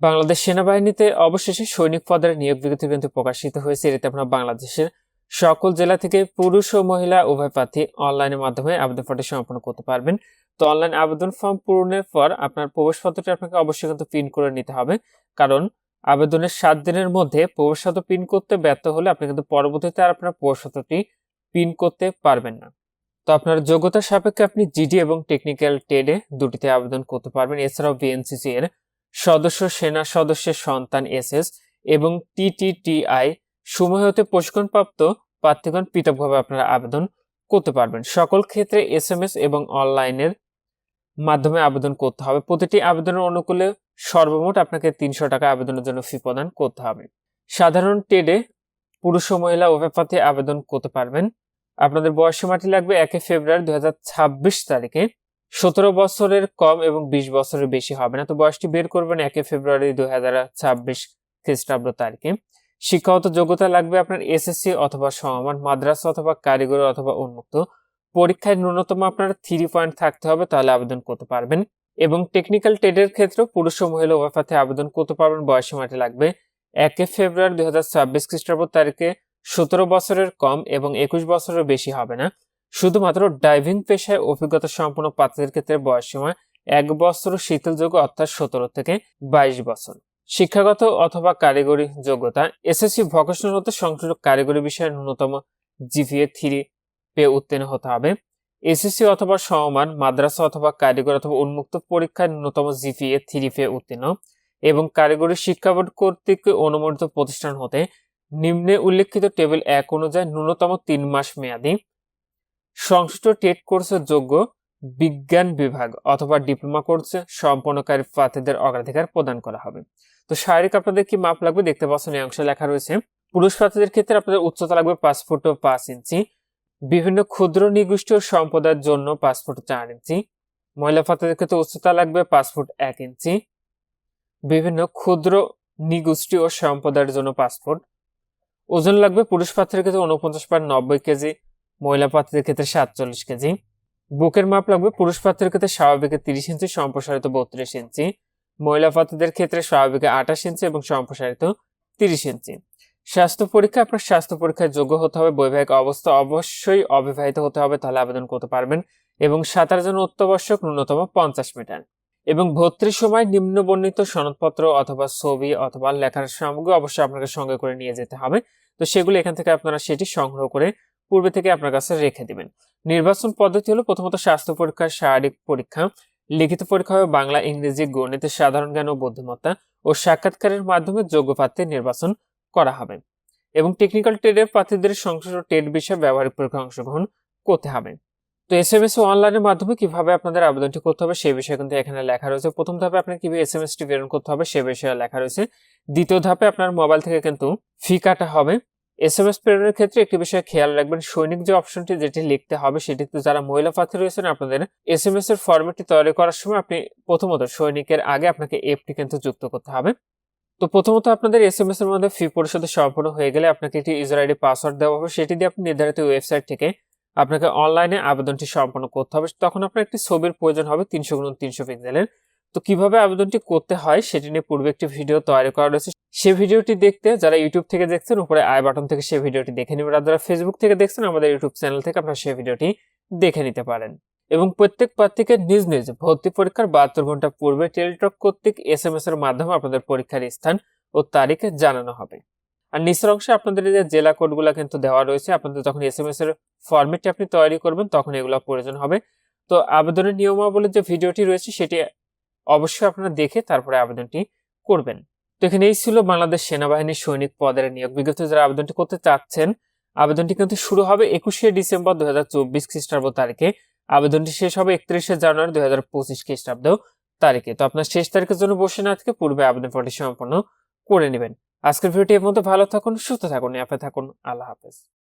বাংলাদেশ সেনাবাহিনীতে অবশেষে সৈনিক পদের নিয়োগ বিজ্ঞপ্তি কিন্তু প্রকাশিত হয়েছে। এতে আপনারা বাংলাদেশের সকল জেলা থেকে পুরুষ ও মহিলা উভয় প্রার্থী অনলাইনের মাধ্যমে আবেদন ফর্মটি সম্পন্ন করতে পারবেন। তো অনলাইন আবেদন ফর্ম পূরণের পর আপনার প্রবেশপত্রটি আপনাকে অবশ্যই কিন্তু প্রিন্ট করে নিতে হবে। কারণ আবেদনের সাত দিনের মধ্যে প্রবেশপত্র প্রিন্ট করতে ব্যর্থ হলে আপনি কিন্তু পরবর্তীতে আর আপনার প্রবেশপত্রটি প্রিন্ট করতে পারবেন না। তো আপনার যোগ্যতা সাপেক্ষে আপনি জিডি এবং টেকনিক্যাল ট্রেডে দুটিতে আবেদন করতে পারবেন। এছাড়াও বিএনসিসি এর সদস্য সেনা সদস্যের সন্তান এসএস এবং টিটিটিআই সময় হতে প্রশিক্ষণপ্রাপ্ত প্রার্থীগণ পৃথকভাবে আপনারা আবেদন করতে পারবেন। সকল ক্ষেত্রে এস এম এস এবং অনলাইনের মাধ্যমে আবেদন করতে হবে। প্রতিটি আবেদনের অনুকূলে সর্বমোট আপনাকে তিনশো টাকা আবেদনের জন্য ফি প্রদান করতে হবে। সাধারণ টেডে পুরুষ ও মহিলা উভয় আবেদন করতে পারবেন। আপনাদের বয়স সীমাটি লাগবে একে ফেব্রুয়ারি দুই হাজার ছাব্বিশ তারিখে। সতেরো বছরের কম এবং বিশ বছরের বেশি হবে না, তো বয়সটি বের করবেন একে ফেব্রুয়ারি দু হাজার ছাব্বিশ খ্রিস্টাব্দ তারিখে। শিক্ষাগত যোগ্যতা লাগবে আপনার এসএসসি অথবা সমমান, মাদ্রাসা অথবা কারিগরি অথবা উন্মুক্ত। পরীক্ষায় ন্যূনতম আপনার থ্রি পয়েন্ট থাকতে হবে, তাহলে আবেদন করতে পারবেন। এবং টেকনিক্যাল ট্রেডের ক্ষেত্রে পুরুষ ও মহিলা প্রার্থী আবেদন করতে পারবেন বয়স সীমাটি লাগবে। একে ফেব্রুয়ারি দুই হাজার ছাব্বিশ খ্রিস্টাব্দ তারিখে সতেরো বছরের কম এবং একুশ বছরের বেশি হবে না। শুধুমাত্র ডাইভিং পেশায় অভিজ্ঞতা সম্পন্ন প্রার্থীদের ক্ষেত্রে বয়স সীমা এক বছর, শীতল শীতলযোগ্য অর্থাৎ সতেরো থেকে বাইশ বছর। শিক্ষাগত অথবা কারিগরি যোগ্যতা, এসএসসি ভকেশনাল হতে সংশ্লিষ্ট কারিগরি বিষয়ে ন্যূনতম জিপিএ থ্রি পেয়ে উত্তীর্ণ হতে হবে। এসএসসি অথবা সমমান, মাদ্রাসা অথবা কারিগরি অথবা উন্মুক্ত পরীক্ষায় ন্যূনতম জিপিএ থ্রি পেয়ে উত্তীর্ণ এবং কারিগরি শিক্ষা বোর্ড কর্তৃক অনুমোদিত প্রতিষ্ঠান হতে নিম্নে উল্লেখিত টেবিল এক অনুযায়ী ন্যূনতম তিন মাস মেয়াদী। সংশ্লিষ্ট টেট কোর্সের যোগ্য বিজ্ঞান বিভাগ অথবা ডিপ্লোমা কোর্সে সম্পন্নকারী প্রার্থীদের অগ্রাধিকার প্রদান করা হবে। তো শারীরিক আপনাদের কি মাপ লাগবে? দেখতে পাচ্ছেন এই অংশে লেখা রয়েছে, পুরুষ প্রার্থীদের ক্ষেত্রে আপনাদের উচ্চতা লাগবে পাঁচ ফুট ও পাঁচ ইঞ্চি। বিভিন্ন ক্ষুদ্র নিগোষ্ঠী সম্প্রদায়ের জন্য পাঁচ ফুট চার ইঞ্চি। মহিলা প্রার্থীদের ক্ষেত্রে উচ্চতা লাগবে পাঁচ ফুট এক ইঞ্চি। বিভিন্ন ক্ষুদ্র নিগোষ্ঠী ও সম্প্রদায়ের জন্য পাঁচ ফুট। ওজন লাগবে পুরুষ প্রার্থীদের ক্ষেত্রে উনপঞ্চাশ পয়েন্ট নব্বই কেজি। মহিলা প্রার্থীদের ক্ষেত্রে সাতচল্লিশ কেজি। বুকের মাপ লাগবে পুরুষ পাত্রের ক্ষেত্রে স্বাভাবিক তিরিশ ইঞ্চি, সম্প্রসারিত বত্রিশ ইঞ্চি। মহিলা প্রার্থীদের ক্ষেত্রে স্বাভাবিক আঠাশ ইঞ্চি এবং সম্প্রসারিত তিরিশ ইঞ্চি। স্বাস্থ্য পরীক্ষা, আপনার স্বাস্থ্য পরীক্ষায় যোগ্য হতে হবে, বৈবাহিক অবস্থা অবশ্যই অবিবাহিত হতে হবে, তাহলে আবেদন করতে পারবেন এবং সাঁতার জন্য অত্যাবশ্যক, ন্যূনতম পঞ্চাশ মিটার। এবং ভর্তির সময় নিম্ন বর্ণিত সনদপত্র অথবা ছবি অথবা লেখার সামগ্রী অবশ্যই আপনাকে সঙ্গে করে নিয়ে যেতে হবে। তো সেগুলো এখান থেকে আপনারা সেটি সংগ্রহ করে পূর্বে থেকে আপনার কাছে রেখে দিবেন। নির্বাচন পদ্ধতি হলো প্রথমত স্বাস্থ্য পরীক্ষা, শারীরিক পরীক্ষা, লিখিত পরীক্ষা হবে বাংলা, ইংরেজি, গণিত সাধারণ জ্ঞান ও বুদ্ধিমত্তা ও সাক্ষাৎকারের মাধ্যমে যোগ্য প্রার্থী নির্বাচন করা হবে এবং টেকনিক্যাল ট্রেডের প্রার্থীদের সংশ্লিষ্ট ট্রেড বিষয়ে ব্যবহারিক পরীক্ষায় অংশগ্রহণ করতে হবে। তো এস এম এস অনলাইনের মাধ্যমে কীভাবে আপনাদের আবেদনটি করতে হবে সেই বিষয়ে কিন্তু এখানে লেখা রয়েছে। প্রথম ধাপে আপনার কীভাবে এস এম এস টি প্রেরণ করতে হবে সে বিষয়ে লেখা রয়েছে। দ্বিতীয় ধাপে আপনার মোবাইল থেকে কিন্তু ফি কাটা হবে। এস এম এস প্রেরণের ক্ষেত্রে একটি বিষয়ে খেয়াল রাখবেন, সৈনিক যে অপশনটি যেটি লিখতে হবে সেটিতে যারা মহিলা প্রার্থী রয়েছেন আপনাদের এস এম এস এর ফরম্যাটটি তৈরি করার সময় আপনি প্রথমত সৈনিকের আগে আপনাকে এফটি কিন্তু যুক্ত করতে হবে। তো প্রথমত আপনাদের এস এম এস এর মধ্যে ফি পরিশোধের সম্পূর্ণ হয়ে গেলে আপনাকে একটি ইউজার আইডি পাসওয়ার্ড দেওয়া হবে, সেটি দিয়ে আপনি নির্ধারিত ওয়েবসাইট থেকে আপনাকে অনলাইনে আবেদনটি সম্পন্ন করতে হবে। তখন আপনার একটি ছবির প্রয়োজন হবে তিনশো গুণ তিনশো পিক্সেলের তো কীভাবে আবেদনটি করতে হয় সেটি নিয়ে পূর্বে একটি ভিডিও তৈরি করা রয়েছে। সে ভিডিওটি দেখতে যারা ইউটিউব থেকে দেখছেন, উপরে আই বাটন থেকে সে ভিডিওটি দেখে নেবেন। আর যারা ফেসবুক থেকে দেখছেন, আমাদের ইউটিউব চ্যানেল থেকে আপনারা সে ভিডিওটি দেখে নিতে পারেন। এবং প্রত্যেক প্রার্থীকে নিজ নিজ ভর্তি পরীক্ষার বাহাত্তর ঘণ্টা পূর্বে টেলিটক কর্তৃক এস এম এস এর মাধ্যমে আপনাদের পরীক্ষার স্থান ও তারিখে জানানো হবে। আর নিচের অংশে আপনাদের যে জেলা কোডগুলো কিন্তু দেওয়া রয়েছে। আপনাদের যখন এস এম এস এর ফর্মেটটি আপনি তৈরি করবেন, তখন এগুলো প্রয়োজন হবে। তো আবেদনের নিয়মাবলীর যে ভিডিওটি রয়েছে, সেটি অবশ্যই আপনারা দেখে তারপরে আবেদনটি করবেন। তো এখানে এই ছিল বাংলাদেশ সেনাবাহিনীর সৈনিক পদের নিয়োগ বিজ্ঞপ্তি। যারা আবেদনটি করতে চাচ্ছেন, আবেদনটি কিন্তু শুরু হবে একুশে ডিসেম্বর দু হাজার চব্বিশ খ্রিস্টাব্দ তারিখে। আবেদনটি শেষ হবে একত্রিশে জানুয়ারি দু হাজার পঁচিশ খ্রিস্টাব্দ তারিখে। তো আপনার শেষ তারিখের জন্য বসে না থেকে পূর্বে আবেদন ফর্মটি সম্পন্ন করে নেবেন। আজকের ভিডিওটি এর মধ্যে ভালো থাকুন, সুস্থ থাকুন আপনি থাকুন। আল্লাহ হাফেজ।